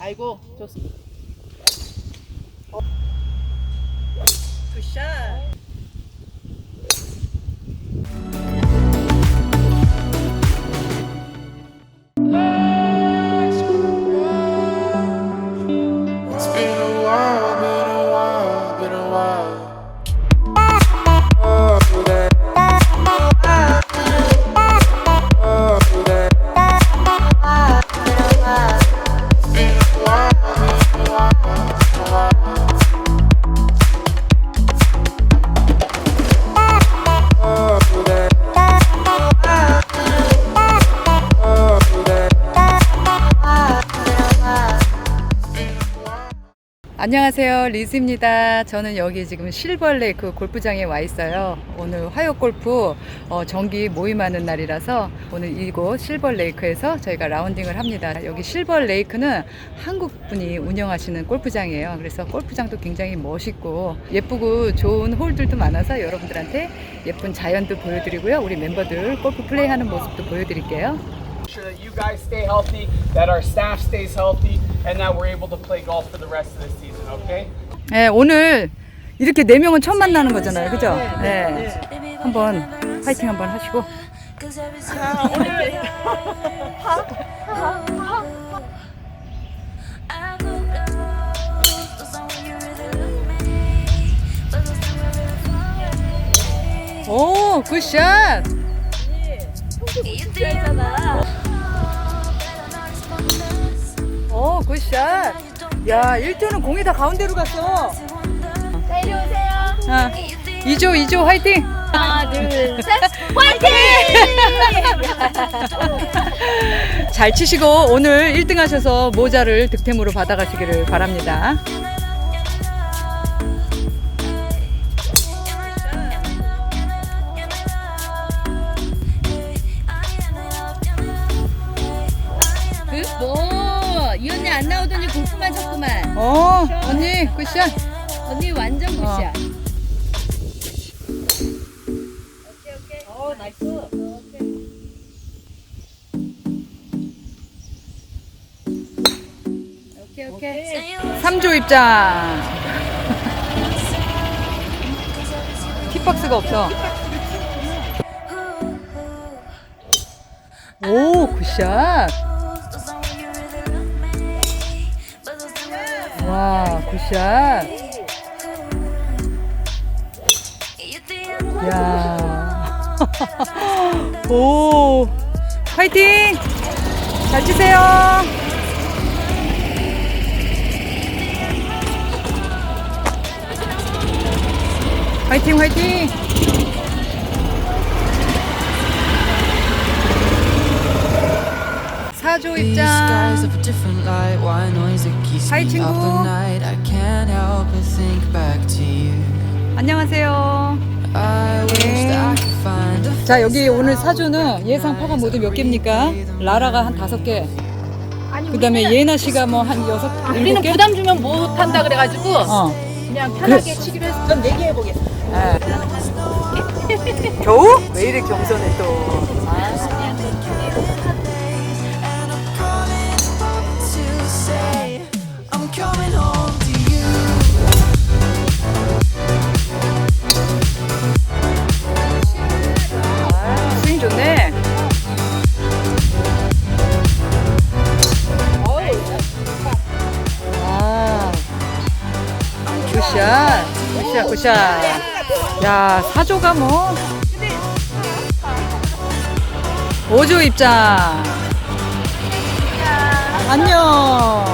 아이고 좋습니다. 굿샷. 안녕하세요. 리즈입니다. 저는 여기 지금 실버레이크 골프장에 와 있어요. 오늘 화요 골프 어, 정기 모임하는 날이라서 오늘 이곳 실버레이크에서 저희가 라운딩을 합니다. 여기 실버레이크는 한국 분이 운영하시는 골프장이에요. 그래서 골프장도 굉장히 멋있고 예쁘고 좋은 홀들도 많아서 여러분들한테 예쁜 자연도 보여드리고요. 우리 멤버들 골프 플레이하는 모습도 보여드릴게요. And that we're able to play golf for the rest of the season, okay? 네, 오늘 이렇게 네 명은 처음 만나는 거잖아요. 그죠? 네. 한번 파이팅 한번 하시고. 오, 굿샷! 오, 굿샷! 야, 1조는 공이 다 가운데로 갔어. 이리 오세요. 아, 2조, 2조 화이팅! 하나, 둘, 셋. 화이팅! 잘 치시고 오늘 1등 하셔서 모자를 득템으로 받아가시기를 바랍니다. 나오더니 골프만 쳤구만. 어, 언니, 굿샷. 언니 완전 굿이야. 오케이, 오케이. 3조 입장. 킥박스가 없어. 오, 굿샷. 와, 굿샷. 야. 오. 화이팅! 잘 치세요. 화이팅, 화이팅! 사조 입장. Up 친구. at night? I can't help but think back to you. 안녕하세요. A 자, 여기 오늘 사조는 예상 파가 모두 몇 개입니까? 라라가 한 다섯 개. 그 다음에 예나 씨가 뭐 한 여섯, 일곱 우리는 개? 부담 주면 못 한다 그래가지고 어. 그냥 편하게 치기로 해서 전 내기 해보겠습니다. 겨우? 왜 이렇게 겸손해 또. 굿샷. 야, 사조가 뭐. 5조 입장. 안녕.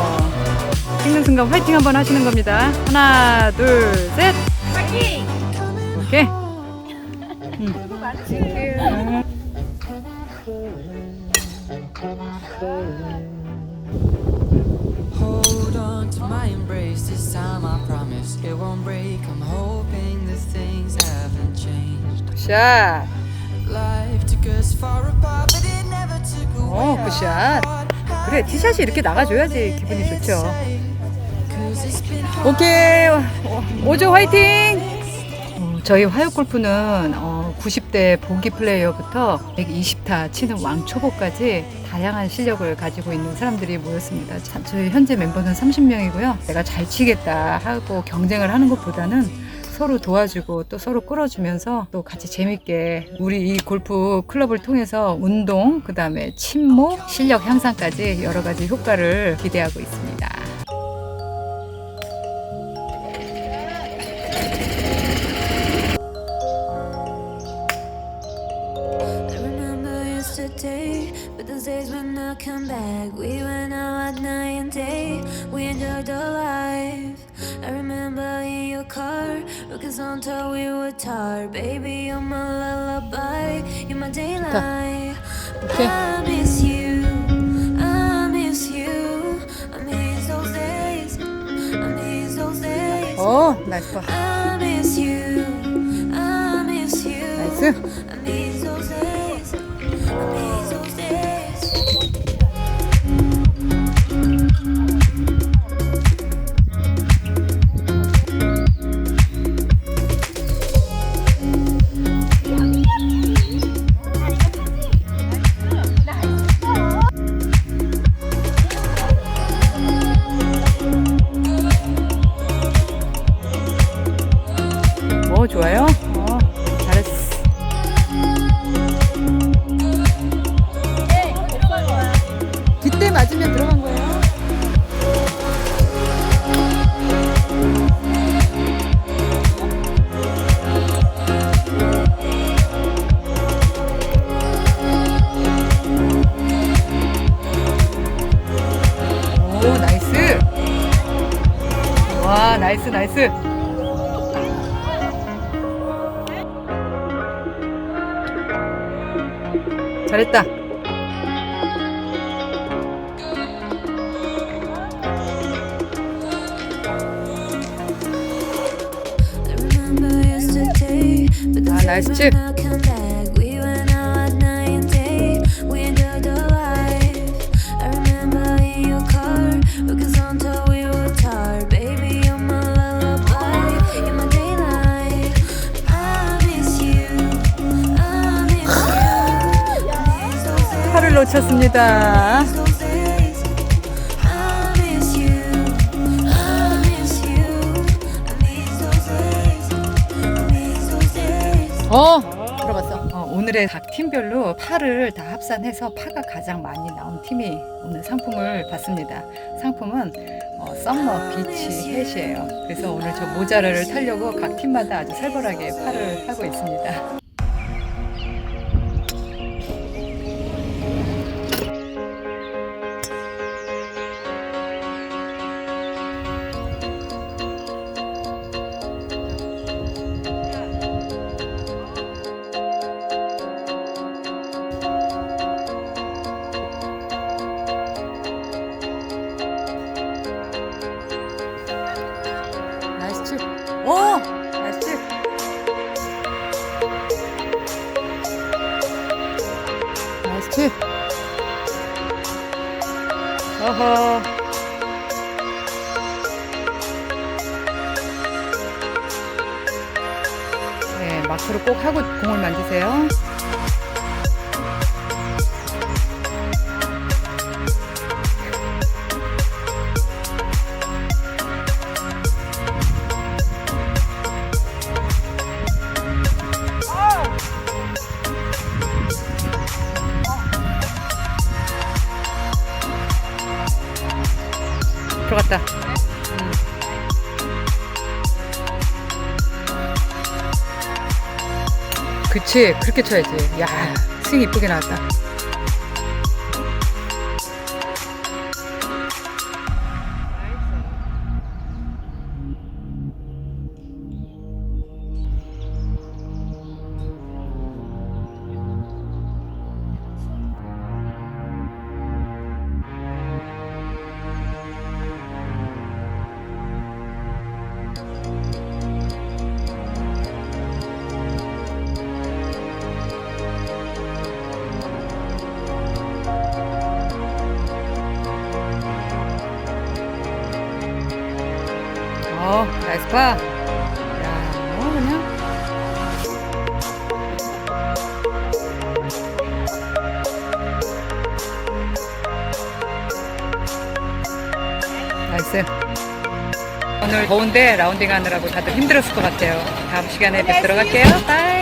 찍는 순간 화이팅 한번 하시는 겁니다. 하나, 둘, 셋. 화이팅! 오케이. Hold on to my embrace this time, I promise it won't break. I'm hoping away. 어, 굿샷. 그래, 티샷이 이렇게 나가줘야지 기분이 좋죠. 오케이. 오- 오조 화이팅! 어, 저희 화요 골프는 어, 90대 보기 플레이어부터 120타 치는 왕초보까지 다양한 실력을 가지고 있는 사람들이 모였습니다. 자, 저희 현재 멤버는 30명이고요. 내가 잘 치겠다 하고 경쟁을 하는 것보다는 서로 도와주고 또 서로 끌어주면서 또 같이 재밌게 우리 이 골프 클럽을 통해서 운동, 그 다음에 친목, 실력 향상까지 여러 가지 효과를 기대하고 있습니다. I days will not come back. We went out at night and day, we enjoyed our life. car, looking so until we were tired. Baby, you're my lullaby, you're my daylight. I miss you, I miss you. I miss those days, I miss those days. 어, 나이스 파. I miss you, I miss you. 나이스. I miss those days. 나이스, 나이스. 잘했다. Yesterday, but the Days. 어, 들어봤어. 어, 오늘의 각 팀별로 파를 다 합산해서 파가 가장 많이 나온 팀이 오늘 상품을 받습니다. 상품은 어, 썸머 비치 햇이에요. 그래서 오늘 저 모자를 타려고 각 팀마다 아주 살벌하게 파를 하고 있습니다. 마크로 꼭 하고 공을 만지세요. 들어갔다. 그치, 그렇게 쳐야지. 야, 스윙 이쁘게 나왔다. 보니까 야, 뭐 그냥 나이스. 오늘 더운데 라운딩 하느라고 다들 힘들었을 것 같아요. 다음 시간에 뵙도록 할게요. 빠이